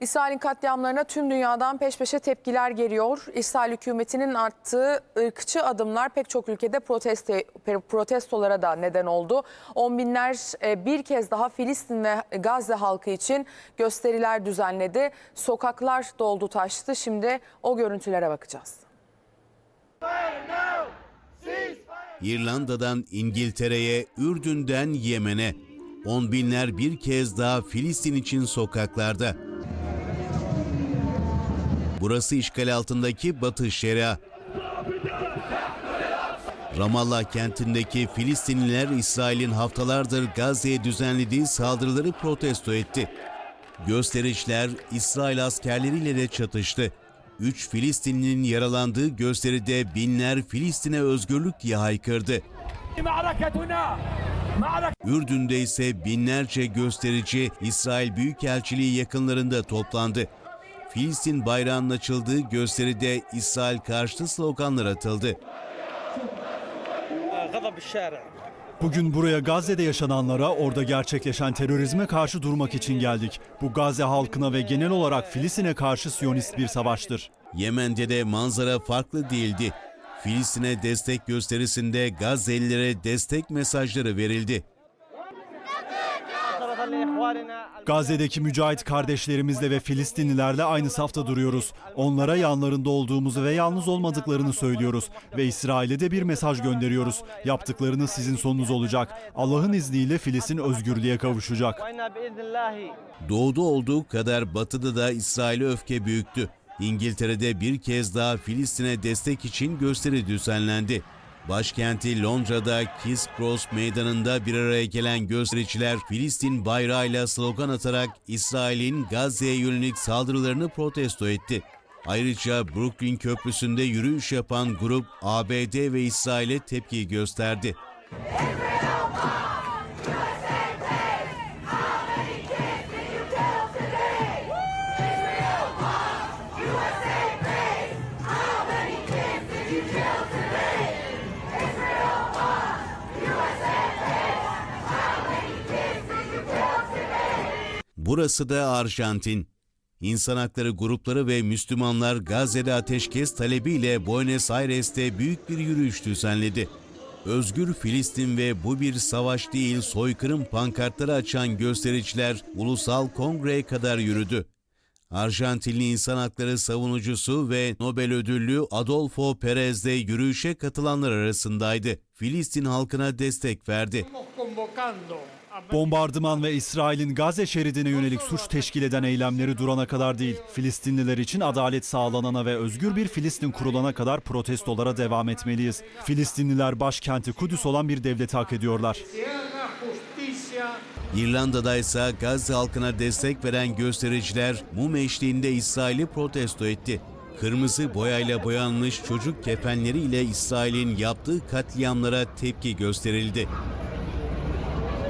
İsrail'in katliamlarına tüm dünyadan peş peşe tepkiler geliyor. İsrail hükümetinin attığı ırkçı adımlar pek çok ülkede proteste, protestolara da neden oldu. On binler e, bir kez daha Filistin ve Gazze halkı için gösteriler düzenledi. Sokaklar doldu taştı. Şimdi o görüntülere bakacağız. İrlanda'dan İngiltere'ye, Ürdün'den Yemen'e. On binler bir kez daha Filistin için sokaklarda. Burası işgal altındaki Batı Şeria. Ramallah kentindeki Filistinliler İsrail'in haftalardır Gazze'ye düzenlediği saldırıları protesto etti. Gösterişler İsrail askerleriyle de çatıştı. Üç Filistinlinin yaralandığı gösteride binler Filistin'e özgürlük diye haykırdı. Ürdün'de ise binlerce gösterici İsrail Büyükelçiliği yakınlarında toplandı. Filistin bayrağının açıldığı gösteride İsrail karşıtı sloganlar atıldı. Bugün buraya Gazze'de yaşananlara, orada gerçekleşen terörizme karşı durmak için geldik. Bu Gazze halkına ve genel olarak Filistin'e karşı Siyonist bir savaştır. Yemen'de de manzara farklı değildi. Filistin'e destek gösterisinde Gazze'lilere destek mesajları verildi. Gazze'deki mücahit kardeşlerimizle ve Filistinlilerle aynı safta duruyoruz. Onlara yanlarında olduğumuzu ve yalnız olmadıklarını söylüyoruz. Ve İsrail'e de bir mesaj gönderiyoruz. Yaptıklarınız sizin sonunuz olacak. Allah'ın izniyle Filistin özgürlüğe kavuşacak. Doğuda olduğu kadar batıda da İsrail'e öfke büyüktü. İngiltere'de bir kez daha Filistin'e destek için gösteri düzenlendi. Başkenti Londra'da King's Cross meydanında bir araya gelen göstericiler Filistin bayrağıyla slogan atarak İsrail'in Gazze'ye yönelik saldırılarını protesto etti. Ayrıca Brooklyn Köprüsü'nde yürüyüş yapan grup ABD ve İsrail'e tepki gösterdi. Burası da Arjantin. İnsan hakları grupları ve Müslümanlar Gazze'de ateşkes talebiyle Buenos Aires'te büyük bir yürüyüş düzenledi. Özgür Filistin ve bu bir savaş değil soykırım pankartları açan göstericiler Ulusal Kongre'ye kadar yürüdü. Arjantinli insan hakları savunucusu ve Nobel ödüllü Adolfo Perez de yürüyüşe katılanlar arasındaydı. Filistin halkına destek verdi. Bombardıman ve İsrail'in Gazze şeridine yönelik suç teşkil eden eylemleri durana kadar değil, Filistinliler için adalet sağlanana ve özgür bir Filistin kurulana kadar protestolara devam etmeliyiz. Filistinliler başkenti Kudüs olan bir devleti hak ediyorlar. İrlanda'da ise Gazze halkına destek veren göstericiler mum eşliğinde İsrail'i protesto etti. Kırmızı boyayla boyanmış çocuk kefenleriyle İsrail'in yaptığı katliamlara tepki gösterildi.